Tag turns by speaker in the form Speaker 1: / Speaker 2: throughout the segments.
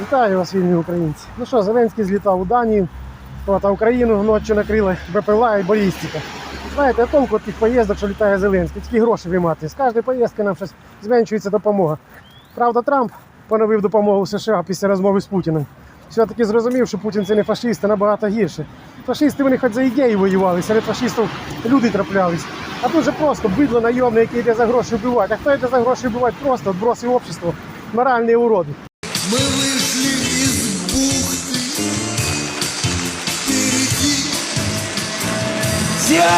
Speaker 1: Вітаю вас, вільні українці. Ну що, Зеленський злітав у Данію, а Україну ночі накрили БПЛА і балістика. Знаєте, толку тих поїздок, що літає Зеленський, тільки гроші виймати. З кожної поїздки нам щось зменшується допомога. Правда, Трамп поновив допомогу США після розмови з Путіним. Все-таки зрозумів, що Путін це не фашист, а набагато гірше. Фашисти вони хоч за ідеї воювали, серед фашистів люди траплялись. А тут же просто бидло найомне, яке йде за гроші вбивати. А хто йде за гроші вбивати? Просто отброси общества, моральні уроди.
Speaker 2: Мы
Speaker 3: Вся!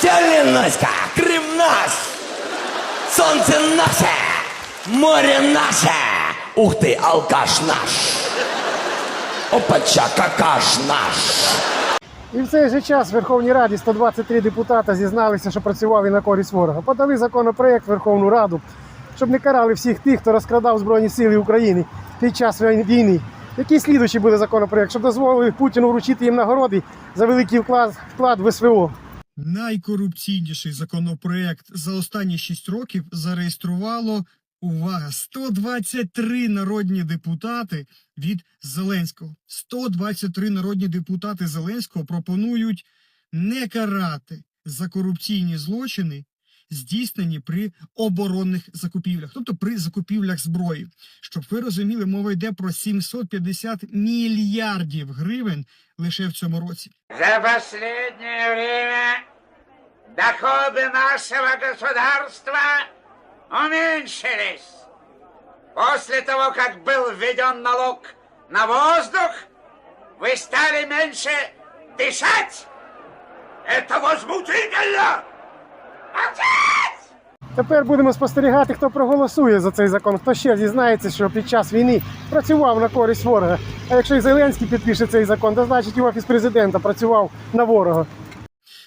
Speaker 3: Тяленоська! Крим наш! Сонце наше! Море наше! Ух ти, алкаш наш! Опача, какаш наш!
Speaker 1: І в цей же час в Верховній Раді 123 депутата зізналися, що працювали на користь ворога. Подали законопроект в Верховну Раду, щоб не карали всіх тих, хто розкрадав Збройні Сили України під час війни. Який слідуючий буде законопроект, щоб дозволили Путіну вручити їм нагороди за великий вклад, вклад в СВО.
Speaker 4: Найкорупційніший законопроект за останні 6 років зареєструвало увага 123 народні депутати від Зеленського. 123 народні депутати Зеленського пропонують не карати за корупційні злочини, здійснені при оборонних закупівлях, тобто при закупівлях зброї. Щоб ви розуміли, мова йде про 750 мільярдів гривень лише в цьому році.
Speaker 5: За последнее время доходы нашего государства уменьшились. После того, как был введен налог на воздух, вы стали меньше дышать. Это возмутительно!
Speaker 1: Тепер будемо спостерігати, хто проголосує за цей закон, хто ще зізнається, що під час війни працював на користь ворога. А якщо і Зеленський підпише цей закон, то значить і офіс президента працював на ворога.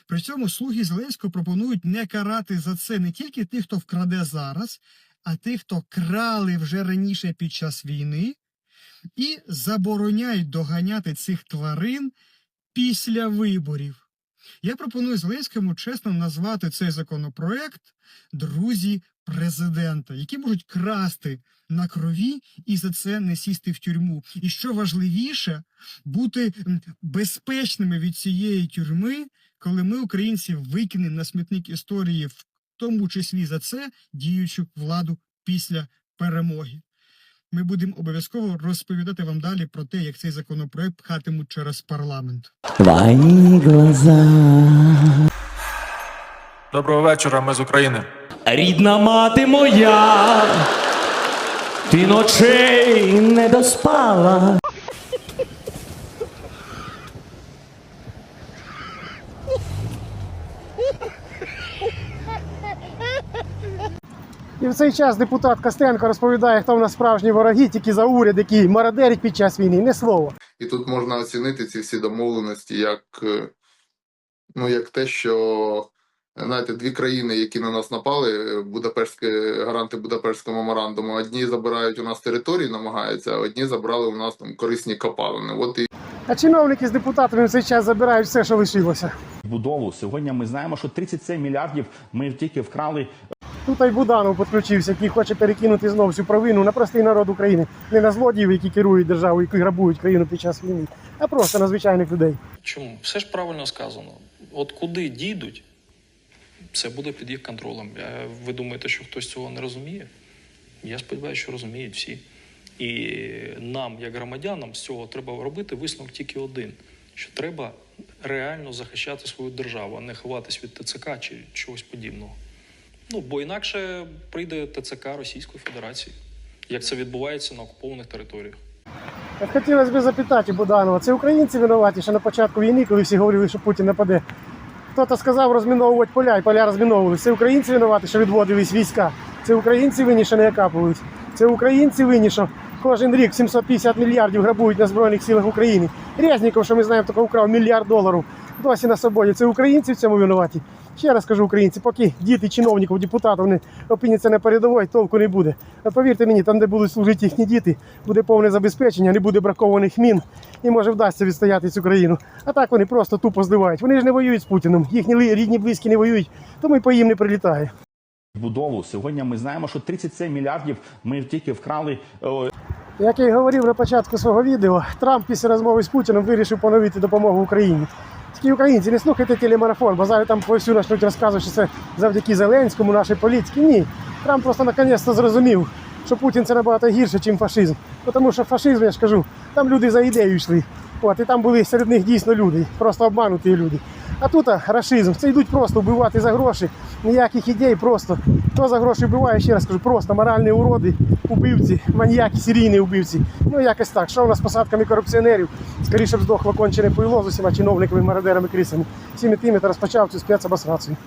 Speaker 4: При цьому слуги Зеленського пропонують не карати за це не тільки тих, хто вкраде зараз, а тих, хто крали вже раніше під час війни, і забороняють доганяти цих тварин після виборів. Я пропоную Зеленському чесно назвати цей законопроект друзі президента, які можуть красти на крові і за це не сісти в тюрму. І що важливіше, бути безпечними від цієї тюрми, коли ми, українці, викинемо на смітник історії, в тому числі за це діючу владу після перемоги. Ми будемо обов'язково розповідати вам далі про те, як цей законопроект пхатимуть через парламент.
Speaker 3: Твої глаза.
Speaker 6: Доброго вечора, ми з України.
Speaker 3: Рідна мати моя, ти ночей не доспала.
Speaker 1: І в цей час депутат Костенко розповідає, хто в нас справжні вороги, тільки за уряд, який мародерить під час війни. Не слово.
Speaker 7: І тут можна оцінити ці всі домовленості як, е, ну, як те, що знаєте, дві країни, які на нас напали, Будапештське, гаранти Будапештського меморандуму, одні забирають у нас території, намагаються, а одні забрали у нас там корисні копалини. От і
Speaker 1: А чиновники з депутатами в цей час забирають все, що лишилося.
Speaker 8: будову. Сьогодні ми знаємо, що 37 мільярдів ми тільки вкрали
Speaker 1: Тут і Буданов підключився, який хоче перекинути знову всю провину на простий народ України, не на злодіїв, які керують державою, які грабують країну під час війни, а просто на звичайних людей.
Speaker 9: Чому? Все ж правильно сказано. От куди дійдуть, це буде під їх контролем. Ви думаєте, що хтось цього не розуміє? Я сподіваюся, що розуміють всі. І нам, як громадянам, з цього треба робити висновок тільки один: що треба реально захищати свою державу, а не ховатись від ТЦК чи чогось подібного. Ну, бо інакше прийде ТЦК Російської Федерації, як це відбувається на окупованих територіях.
Speaker 1: Хотілося б запитати у Буданова, це українці винуваті, що на початку війни, коли всі говорили, що Путін нападе. Хто-то сказав розміновувати поля, і поля розміновувалися. Це українці винуваті, що відводились війська. Це українці винні, що не окапувались. Це українці винні, що кожен рік 750 мільярдів грабують на Збройних силах України. Резніков, що ми знаємо, тільки украв мільярд доларів. Досі на свободі. Це українці в цьому винуваті. Ще раз кажу українці, поки діти чиновників, депутатів не опиняться на передовій, толку не буде. А повірте мені, там, де будуть служити їхні діти, буде повне забезпечення, не буде бракованих мін і може вдасться відстояти цю країну. А так вони просто тупо зливають. Вони ж не воюють з Путіним. Їхні рідні близькі не воюють, тому і по їм не прилітає.
Speaker 8: будову. Сьогодні ми знаємо, що 37 мільярдів ми тільки вкрали. е,
Speaker 1: Як я і говорив на початку свого відео, Трамп після розмови з Путіним вирішив поновити допомогу Україні. Тільки українці, не слухайте телемарафон, бо зараз там повсюди почнуть розказувати, що це завдяки Зеленському, нашій політиці. Ні. Трамп просто наконець-то зрозумів, що Путін це набагато гірше, ніж фашизм. Тому що фашизм, я ж кажу, там люди за ідею йшли. От, і там були серед них дійсно люди, просто обмануті люди. А тут а, рашизм. Це йдуть просто вбивати за гроші, ніяких ідей, просто. Хто за гроші вбиває, ще раз кажу, просто моральні уроди, убивці, маньяки, серійні убивці. Ну якось так. Що у нас з посадками корупціонерів? Скоріше б здохло кончене пойло з усіма чиновниками, мародерами, крисами. Всіми тими, хто розпочав цю спецобосрацію.